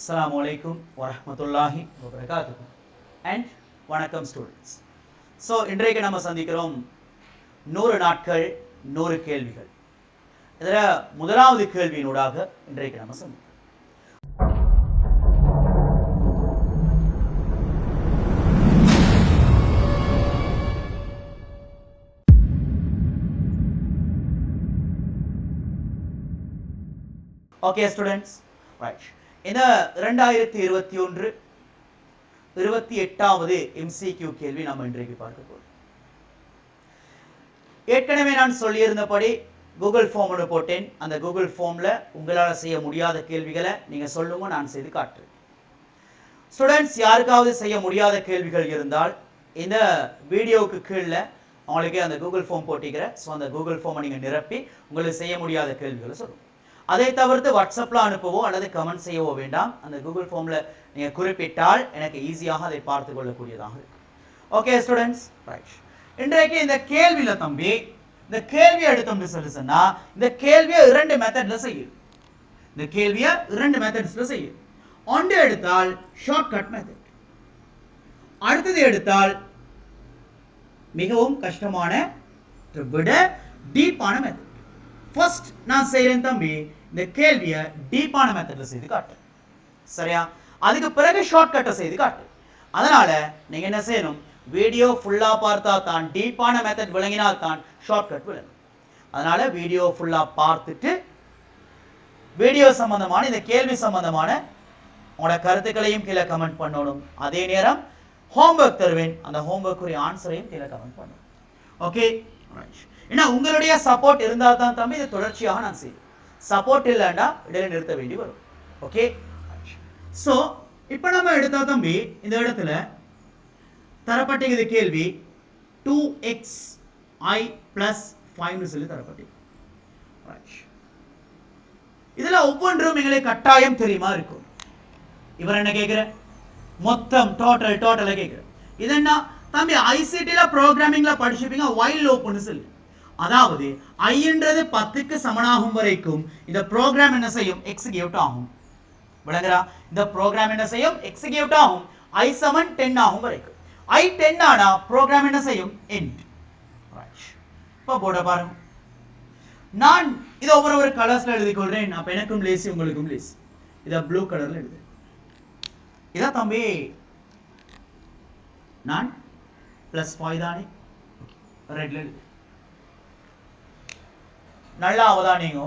அஸ்லாம் வலைக்கும் வரமத்துல்லாஹி வபரகாத்துஹு அண்ட் வணக்கம் ஸ்டூடெண்ட்ஸ் ஸோ இன்றைக்கு நம்ம சந்திக்கிறோம் நூறு நாட்கள் நூறு கேள்விகள். இதில் முதலாவது கேள்வியினூடாக இன்றைக்கு நம்ம சந்திக்கிறோம் ஓகே ஸ்டூடெண்ட்ஸ் ரைட் ஏன்னா ரெண்டாயிரத்தி இருபத்தி ஒன்று இருபத்தி எட்டாவது எம்சிக்யூ கேள்வி நம்ம இன்றைக்கு பார்க்க போகிறோம் ஏற்கனவே நான் சொல்லியிருந்தபடி கூகுள் ஃபார்ம் ஒன்று போட்டேன். அந்த கூகுள் ஃபார்மில் உங்களால் செய்ய முடியாத கேள்விகளை நீங்கள் சொல்லுங்க நான் செய்து காட்டுறேன். ஸ்டூடெண்ட்ஸ் யாருக்காவது செய்ய முடியாத கேள்விகள் இருந்தால் இந்த வீடியோவுக்கு கீழே அவங்களுக்கு அந்த கூகுள் ஃபார்ம் போட்டிக்கிறேன் ஸோ அந்த கூகுள் ஃபார்மை நீங்கள் நிரப்பி உங்களுக்கு செய்ய முடியாத கேள்விகளை சொல்லுங்கள் அதை தவிர்த்து வாட்ஸ்அப்பில் அனுப்பவோ அல்லது கமெண்ட் செய்யவோ வேண்டாம். அந்த கூகுள் ஃபார்மில் நீங்கள் குறிப்பிட்டால் எனக்கு ஈஸியாக அதை பார்த்து கொள்ளக்கூடியதாக இருக்கும். ஓகே ஸ்டூடெண்ட்ஸ் ரைட் இன்றைக்கு இந்த கேள்வியில் தம்பி இந்த கேள்வியை எடுத்தோம்னு சொல்லி சொன்னால் இந்த கேள்வியை இரண்டு மெத்தட்ல செய்யும் இந்த கேள்வியை இரண்டு மெத்தட்ஸில் செய்யும் ஒன்று எடுத்தால் ஷார்ட்கட் மெத்தட் அடுத்தது எடுத்தால் மிகவும் கஷ்டமான விட டீப்பான மெத்தட் ஃபர்ஸ்ட் நான் செய்கிறேன் தம்பி இந்த கேள்வியை டீப்பான மெத்தட்ல செய்து காட்டு. சரியா? அதுக்கு பிறகு ஷார்ட்கட்டை செய்து காட்டு. அதனால நீங்க என்ன செய்யணும்? வீடியோ ஃபுல்லா பார்த்தா தான் டீப்பான மெத்தட் விளங்கினால் தான் ஷார்ட்கட் விளங்கும். அதனால வீடியோ ஃபுல்லா பார்த்துட்டு வீடியோ சம்பந்தமான இந்த கேள்வி சம்பந்தமான உங்களோட கருத்துக்களையும் கீழே கமெண்ட் பண்ணணும். அதே நேரம் ஹோம்ஒர்க் தருவேன். அந்த ஹோம்ஒர்க்குரிய ஆன்சரையும் கீழே கமெண்ட் பண்ணணும். ஓகே ஏன்னா உங்களுடைய சப்போர்ட் இருந்தால் தான் தம்பி இது தொடர்ச்சியாக நான் செய்வேன். சப்போர்ட் இல்லைன்னா இடையில நிறுத்த வேண்டி வரும். ஓகே ஸோ இப்போ நம்ம எடுத்தா தம்பி இந்த இடத்துல தரப்பட்டிருக்குது கேள்வி டூ எக்ஸ் ஐ பிளஸ் ஃபைவ்னு சொல்லி தரப்பட்டிருக்கு. இதில் ஒவ்வொன்றும் எங்களுக்கு கட்டாயம் தெரியுமா இருக்கும்? இவர் என்ன கேட்குற மொத்தம் டோட்டல் டோட்டலை கேட்குற இது என்ன? தம்பி ஐசிடியில் ப்ரோக்ராமிங்கில் படிச்சுப்பீங்க வைல் லூப்னு சொல்லு. அதாவது ஐன்றது பத்துக்கு சமனாகும் வரைக்கும் இந்த ப்ரோக்ராம் என்ன செய்யும்? எக்ஸிக்யூட் ஆகும். விளங்குறா? இந்த ப்ரோக்ராம் என்ன செய்யும்? எக்ஸிக்யூட் ஆகும். ஐ சமன் டென் ஆகும் வரைக்கும். ஐ டென் ஆனா ப்ரோக்ராம் என்ன செய்யும்? எண்ட் இப்போ போட பாருங்க. நான் இதை ஒவ்வொரு ஒரு கலர்ஸ்ல எழுதி கொள்றேன். அப்ப எனக்கும் லேசி உங்களுக்கும் லேசி இதை ப்ளூ கலர்ல எழுது. இதான் தம்பி நான் ப்ளஸ் ஃபைவ் தானே ரெட் லெட் நல்லா அவதானிங்க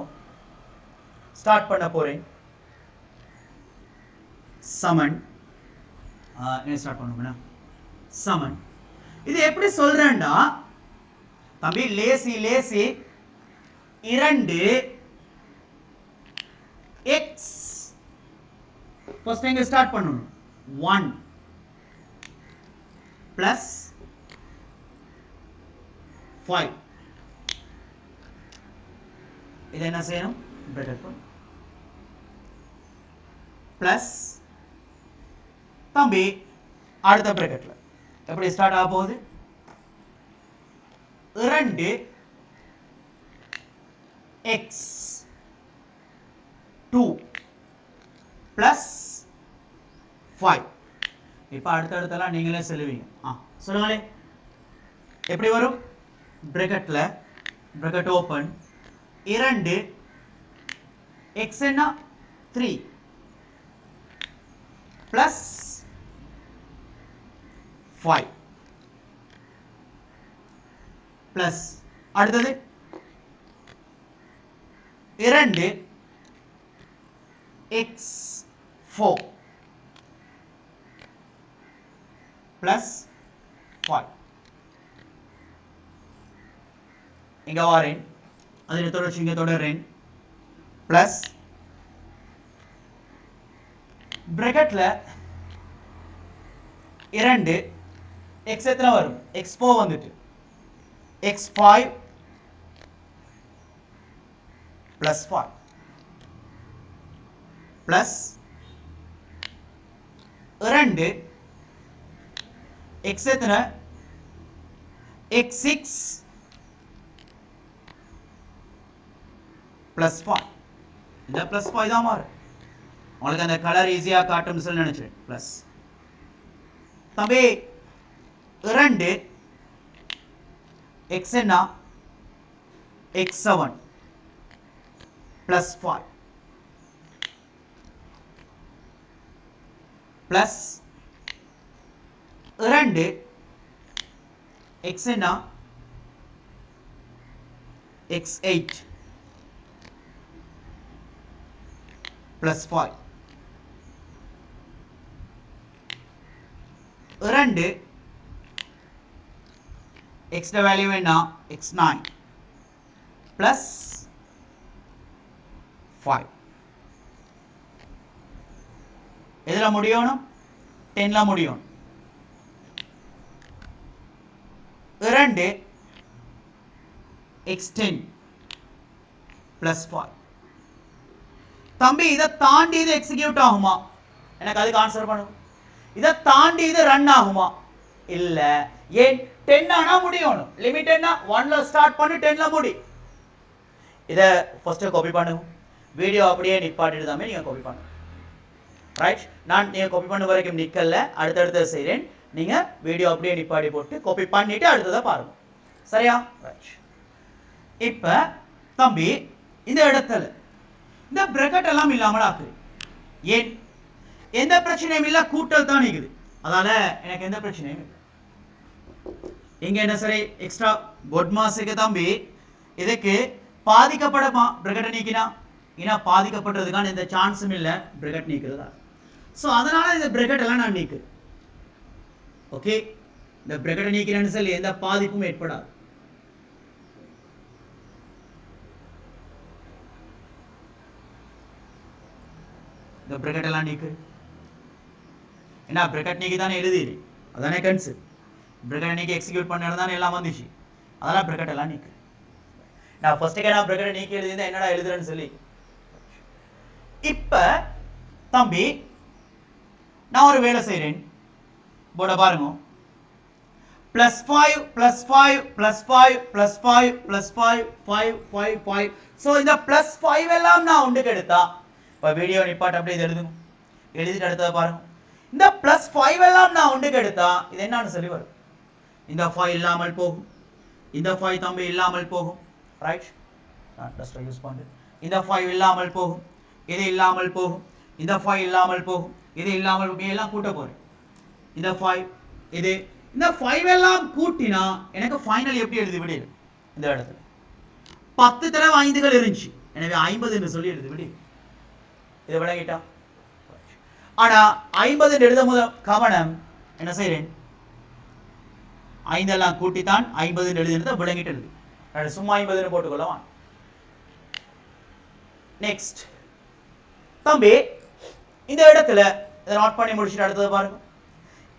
ஸ்டார்ட் பண்ண போகிறேன் சமன் என்ன ஸ்டார்ட் பண்ணுங்கண்ணா சமன் இது எப்படி சொல்றேன்டா தம்பி லேசி லேசி இரண்டு எக்ஸ் ஃபர்ஸ்ட் எங்க ஸ்டார்ட் பண்ணணும் ஒன் ப்ளஸ் ஃபைவ் இது என்ன செய்யணும் பிரேக்கெட் பண்ணணும் தம்பி அடுத்த பிரேக்கெட்ல எப்படி ஸ்டார்ட் ஆக போகுது? இரண்டு எக்ஸ் டூ ப்ளஸ் ஃபைவ் இப்போ அடுத்தடுத்தெல்லாம் நீங்களே சொல்லுவீங்க. ஆ சொல்லுங்களே. எப்படி வரும்? பிரேக்கெட்ல பிரேக்கெட் ஓப்பன் இரண்டு எக்ஸ் என்ன? த்ரீ ப்ளஸ் ஃபைவ் பிளஸ் அடுத்தது? இரண்டு எக்ஸ் ஃபோர் ப்ளஸ் ஃபைவ் இங்க வாரேன். அதில் தொடர்ச்சி இங்கே தொடர்றேன். பிளஸ் பிரேக்கெட்ல இரண்டு எக்ஸ் எத்தனை வரும்? எக்ஸ் ஃபோர் வந்துட்டு. X five plus five plus இரண்டு எக்ஸ் எத்தனை? எக்ஸ் சிக்ஸ் பிளஸ் ஃபைவ் இந்த பிளஸ் ஃபைவ் தான் மாறும் உங்களுக்கு அந்த கலர் ஈஸியாக காட்டும் சொல்லி நினைச்சேன். ப்ளஸ் தம்பி இரண்டு எக்ஸ் என்ன? X seven plus five plus இரண்டு எக்ஸ் என்ன? எக்ஸ் எயிட் ப்ளஸ் ஃபைவ் இரண்டு எக்ஸ்ட வேல்யூ என்ன எக்ஸ் நைன் ப்ளஸ் ஃபைவ் எதில் முடியணும்? டென்னில் முடியணும். இரண்டு எக்ஸ் டென் ப்ளஸ் ஃபைவ் தம்பி இதை தாண்டி இது எக்ஸிக்யூட் ஆகுமா? எனக்கு அதுக்கு ஆன்சர் பண்ணும் இதை தாண்டி இது ரன் ஆகுமா? இல்ல. ஏன்? டென் ஆனா முடியணும். லிமிட் என்ன? ஒன்ல ஸ்டார்ட் பண்ணி டென்ல முடி. இதை ஃபர்ஸ்ட் காப்பி பண்ணுங்க வீடியோ அப்படியே நிப்பாட்டிடுதாமே நீங்க காப்பி பண்ணுங்க ரைட் நான் நீங்க காப்பி பண்ண வரைக்கும் நிக்கல. அடுத்தடுத்த செய்கிறேன் நீங்க வீடியோ அப்படியே நிப்பாடி போட்டு காப்பி பண்ணிட்டு அடுத்ததை பாருங்க. சரியா? ரைட் இப்ப தம்பி இந்த இடத்துல இந்த பிரக்கெட் எல்லாம் இல்லாமல் ஆக்குது ஏன்? எந்த பிரச்சனையும் இல்லை கூட்டல் தான் இருக்குது அதால எனக்கு எந்த பிரச்சனையும் இல்லை. இங்க என்ன சரி? எக்ஸ்ட்ரா பொட் மாசுக்கு தம்பி. இதுக்கு பாதிக்கப்பட பிரகட்டை நீக்கினா? ஏன்னா பாதிக்கப்படுறதுக்கான எந்த சான்ஸும் இல்லை பிரகட் நீக்கிறதா. ஸோ அதனால இந்த பிரகட் எல்லாம் நான் நீக்கு. ஓகே இந்த பிரகட்டை நீக்கிறேன்னு சொல்லி எந்த பாதிப்பும் ஏற்படாது. இந்த பிரகட் எல்லாம் நீக்கு. என்ன பிரகட் நீக்கி தானே எழுதி அதானே கன்சு. பிரகட் நீக்கி எக்ஸிக்யூட் பண்ணது தானே எல்லாம் வந்துச்சு. அதெல்லாம் பிரகட் எல்லாம் நீக்கு. நான் ஃபர்ஸ்ட்டுக்கே நான் பிரகட் நீக்கி எழுதியிருந்தேன் என்னடா எழுதுறேன்னு சொல்லி. இப்போ தம்பி நான் ஒரு வேலை செய்கிறேன் போட பாருங்க. Plus five plus five plus five plus five plus five five five five so இந்த ப்ளஸ் ஃபைவ் எல்லாம் நான் உண்டுக்கு எடுத்தா வீடியோ நிப்பாட்ட அப்படியே இது எழுதுங்க எழுதிட்டு அடுத்ததை பாருங்க. இந்த ப்ளஸ் ஃபைவ் எல்லாம் நான் ஒன்றுக்கு எடுத்தா இது என்னன்னு சொல்லி வரும். இந்த ஃபைவ் இல்லாமல் போகும். இந்த ஃபைவ் தம்பி இல்லாமல் போகும். ரைட் நான் டஸ்ட்டை யூஸ் பண்ணுறேன் இந்த ஃபைவ் இல்லாமல் போகும். இது இல்லாமல் போகும். இந்த ஃபைவ் இல்லாமல் போகும். இது இல்லாமல் எல்லாம் கூட்ட போகிறேன் இந்த ஃபைவ் இது. இந்த ஃபைவ் எல்லாம் கூட்டினா எனக்கு ஃபைனல் எப்படி எழுதி விடு? இந்த இடத்துல. பத்து தடவை ஐந்துகள் இருந்துச்சு. எனவே ஐம்பதுன்னு சொல்லி எழுதி விடு. இதை விளங்கிட்டா ஆனால் ஐம்பது எழுத முத கவனம் என்ன செய்கிறேன்? ஐந்தெல்லாம் கூட்டித்தான் ஐம்பது எழுதுனதை விளங்கிட்டு எழுது சும்மா ஐம்பதுன்னு போட்டுக்கொள்ளவா? நெக்ஸ்ட் தம்பி இந்த இடத்துல இதை நோட் பண்ணி முடிச்சுட்டு அடுத்தது பாருங்க.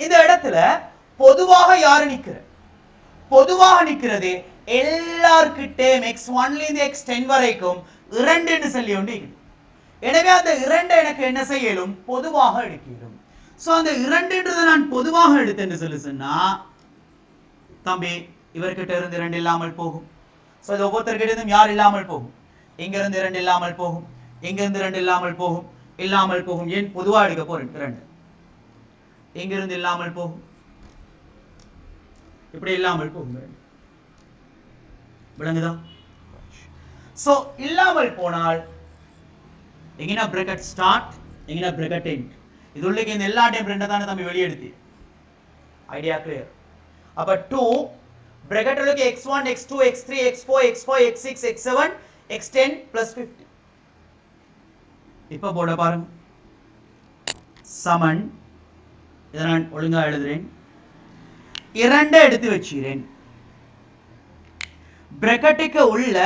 இந்த இடத்துல பொதுவாக யாரு நிற்கிற பொதுவாக நிற்கிறது எல்லார்கிட்டே எக்ஸ் ஒன்லேருந்து எக்ஸ் டென் வரைக்கும் இரண்டுன்னு சொல்லி ஒன்று இருக்குது. எனவே அந்த இரண்டை எனக்கு என்ன செய்யலும்? பொதுவாக எடுக்கலும். சோ அந்த இரண்டுன்றதை நான் பொதுவாக எடுத்தேன்னு சொல்லி சொன்னா தம்பி இவர்கிட்ட இருந்து இரண்டு இல்லாமல் போகும். சோ அது ஒவ்வொருத்தர்கிட்ட இருந்தும் யார் இல்லாமல் போகும்? இங்கிருந்து இரண்டு இல்லாமல் போகும். இங்கிருந்து இரண்டு இல்லாமல் போகும். இல்லாமல் போகும். ஏன்? பொதுவா எடுக்க போறேன். இரண்டு. இங்கிருந்து இல்லாமல் போகும். இப்படி இல்லாமல் போகும். விளங்குதா? சோ இல்லாமல் போனால் எங்கன்னா பிரக்கெட் ஸ்டார்ட் எங்கன்னா பிரக்கெட் எண்ட். இது உள்ளே இந்த எல்லா டைம் ரெண்டை தானே தம்பி வெளியெடுத்து ஐடியா கிளியர் அப்ப டூ பிரக்கெட் உள்ளே x one x two x three x four x five x six x seven x ten plus fifty இப்போ போட பாருங்க. சமன் இதை நான் ஒழுங்கா எழுதுறேன். இரண்டை எடுத்து வச்சுக்கிறேன். பிரக்கெட்டுக்கு உள்ள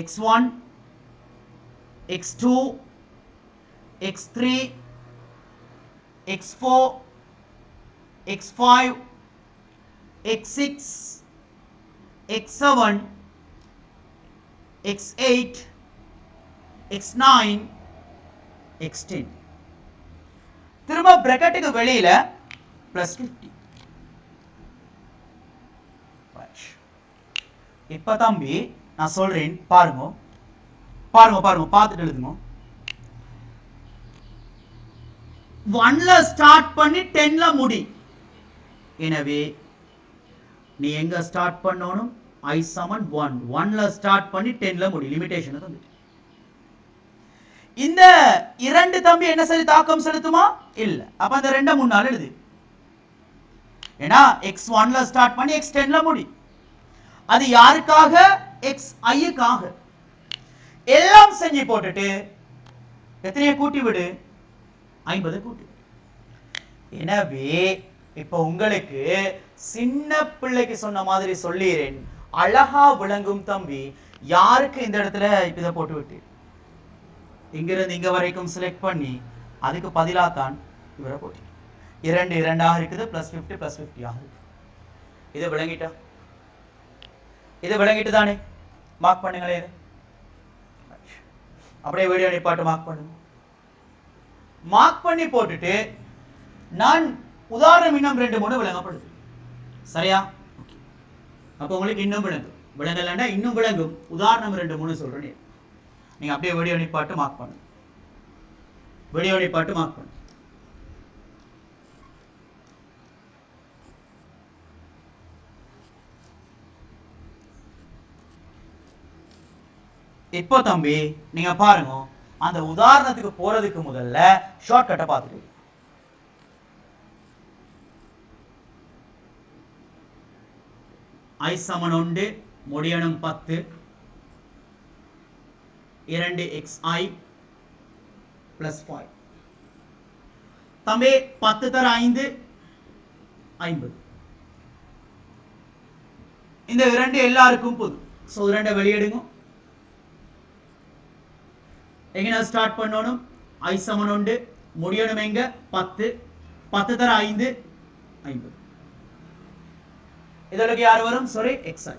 X one x2 x3 x4 x5 x6 x7 x8 x9 x10 திரும்ப பிரக்கெட்டுக்கு வெளியில பிளஸ் ஃபிஃப்டி இப்ப தம்பி நான் சொல்றேன் பாருங்க. பாருங்க பாருங்க பார்த்துட்டு எழுதுங்க. ஒன்ல ஸ்டார்ட் பண்ணி டென்ல முடி. எனவே நீ எங்க ஸ்டார்ட் பண்ணணும்? ஐ சமன் ஒன் ஒன்ல ஸ்டார்ட் பண்ணி டென்ல முடி. லிமிடேஷன் வந்து இந்த இரண்டு தம்பி என்ன சரி தாக்கம் செலுத்துமா? இல்ல. அப்ப அந்த ரெண்ட நாள் எழுது. ஏன்னா எக்ஸ் ஒன்ல ஸ்டார்ட் பண்ணி எக்ஸ் டென்ல முடி. அது யாருக்காக? எக்ஸ் ஐயுக்காக எல்லாம் செஞ்சு போட்டுட்டு எத்தனைய கூட்டி விடு. ஐம்பது கூட்டி எனவே இப்ப உங்களுக்கு சின்ன பிள்ளைக்கு சொன்ன மாதிரி சொல்லிறேன். அழகா விளங்கும் தம்பி யாருக்கு இந்த இடத்துல இப்ப இதை போட்டு விட்டு? இங்கிருந்து இங்க வரைக்கும் செலக்ட் பண்ணி அதுக்கு பதிலாக தான் இவரை போட்டு. இரண்டு இரண்டாக இருக்குது பிளஸ் ஃபிஃப்டி பிளஸ் ஃபிஃப்டி ஆகுது இதை விளங்கிட்டா? இதை விளங்கிட்டு தானே? மார்க் பண்ணுங்களேன் அப்படியே வீடியோ நிப்பாட்டு மார்க் பண்ணுங்க மார்க் பண்ணி போட்டுட்டு நான் உதாரணம் இன்னும் ரெண்டு மூணு விளங்கப்படுது சரியா? அப்போ உங்களுக்கு இன்னும் விளங்கும். விளங்கலைன்னா இன்னும் விளங்கும். உதாரணம் ரெண்டு மூணு சொல்கிறேன் நீங்க அப்படியே வீடியோ நிப்பாட்டு மார்க் பண்ணுங்க வீடியோ நிப்பாட்டு மார்க் பண்ணுங்க இப்போ தம்பி நீங்க பாருங்க. அந்த உதாரணத்துக்கு போறதுக்கு முதல்ல ஷார்ட்கட்டை பார்த்துட்டு ஐ சமன் உண்டு முடியணும் பத்து. இரண்டு எக்ஸ் ஐ பிளஸ் ஃபைவ் தம்பி பத்து தர ஐந்து ஐம்பது. இந்த இரண்டு எல்லாருக்கும் பொது ஸோ இரண்டை வெளியிடுங்க. எங்கே ஸ்டார்ட் பண்ணணும்? ஐ சமன் உண்டு. முடியணும் எங்க? பத்து. பத்து தர ஐந்து. ஐம்பது. இதற்கு யார் வரும்? சாரி எக்ஸ் ஐ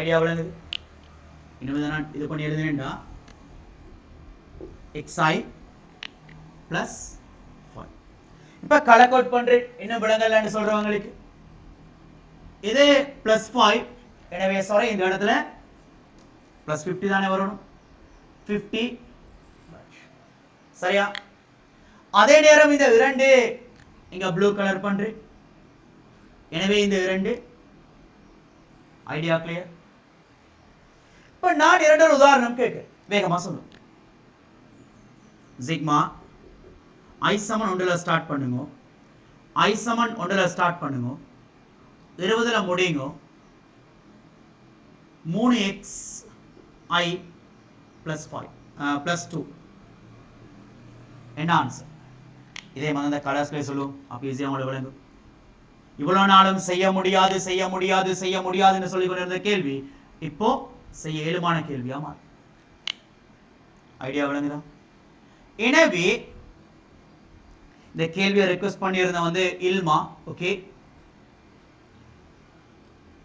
ஐடியா விளங்குது இனிமேதான் இது பண்ணி எழுதுனேன்டா. Xi plus 5 இப்போ கலக் அவுட் பண்றேன் இன்னும் விளங்கலன்னு சொல்றவங்களுக்கு. இது plus 5 எனவே சாரி இந்த இடத்துல ப்ளஸ் ஃபிஃப்டி தானே வரணும்? 50 சரியா? அதே நேரம் இந்த இரண்டு இங்க ப்ளூ கலர் பண்றேன் எனவே இந்த இரண்டு. ஐடியா கிளியர் இப்ப நான் இரண்டொரு உதாரணம் கேட்க வேகமா சொல்லு சிக்மா ஐ சமன் ஒன்றுல ஸ்டார்ட் பண்ணுங்க. ஐ சமன் ஒன்றுல ஸ்டார்ட் பண்ணுங்க. இருபதுல முடியுங்க. மூணு எக்ஸ் ஐ பிளஸ் ஃபைவ் பிளஸ் டூ என்ன ஆன்சர் இதே மாதிரி அந்த கலர்ஸ்லேயே சொல்லுவோம் அப்போ ஈஸியாக உங்களுக்கு விளங்கும். இவ்வளோ நாளும் செய்ய முடியாது செய்ய முடியாது செய்ய முடியாதுன்னு சொல்லி கொண்டிருந்த கேள்வி இப்போ செய்ய இயலுமான கேள்வியா மாறும். ஐடியா விளங்குதா? எனவே இந்த கேள்வியை ரெக்வஸ்ட் பண்ணியிருந்த வந்து இல்மா ஓகே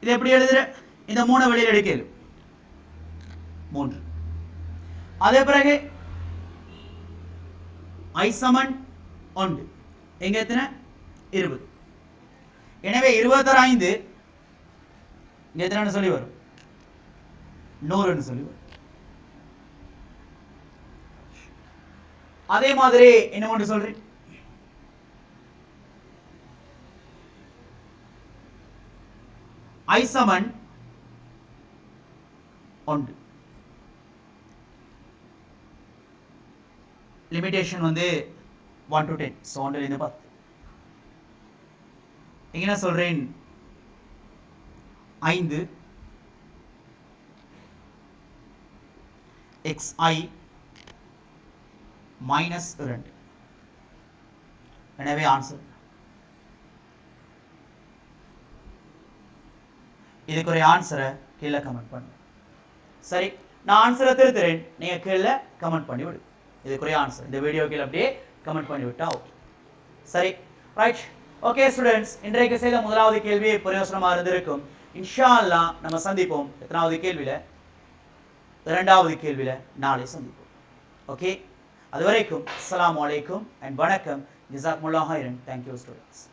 இது எப்படி எழுதுற? இந்த மூணு வெளியில் எடுக்கலும் மூன்று. அதே பிறகு ஐசமன் ஒன்று. எங்க எத்தனை? இருபது. எனவே இருபத்தர ஐந்து எத்தனை எத்தனைன்னு சொல்லி வரும். நூறுன்னு சொல்லி வரும். அதே மாதிரி என்ன ஒன்று சொல்றேன். ஐசமன் ஒன்று. லிமிடேஷன் வந்து ஒன் டு டென் ஸோ ஒன்றுலேருந்து பத்து இங்க என்ன சொல்றேன். ஐந்து. எக்ஸ் ஐ மைனஸ் இரண்டு. எனவே ஆன்சர் இதுக்கு ஒரு ஆன்சரை கீழே கமெண்ட் பண்ணு. சரி நான் ஆன்சரை திருத்துறேன். நீங்கள் கீழே கமெண்ட் பண்ணி விடு இதுக்குரிய ஆன்சர் இந்த வீடியோ கீழே அப்படியே கமெண்ட் பண்ணிவிட்டா ஓகே சரி ரைட் ஓகே ஸ்டூடெண்ட்ஸ் இன்றைக்கு செய்த முதலாவது கேள்வி பிரயோசனமா இருந்திருக்கும். இன்ஷா அல்லாஹ் நம்ம சந்திப்போம் எத்தனாவது கேள்வியில? இரண்டாவது கேள்வியில நாளை சந்திப்போம். ஓகே அது வரைக்கும் அஸ்லாம் வலைக்கும் அண்ட் வணக்கம் ஜிசாக் முல்லாஹாயிரன் தேங்க்யூ ஸ்டூடெண்ட்ஸ்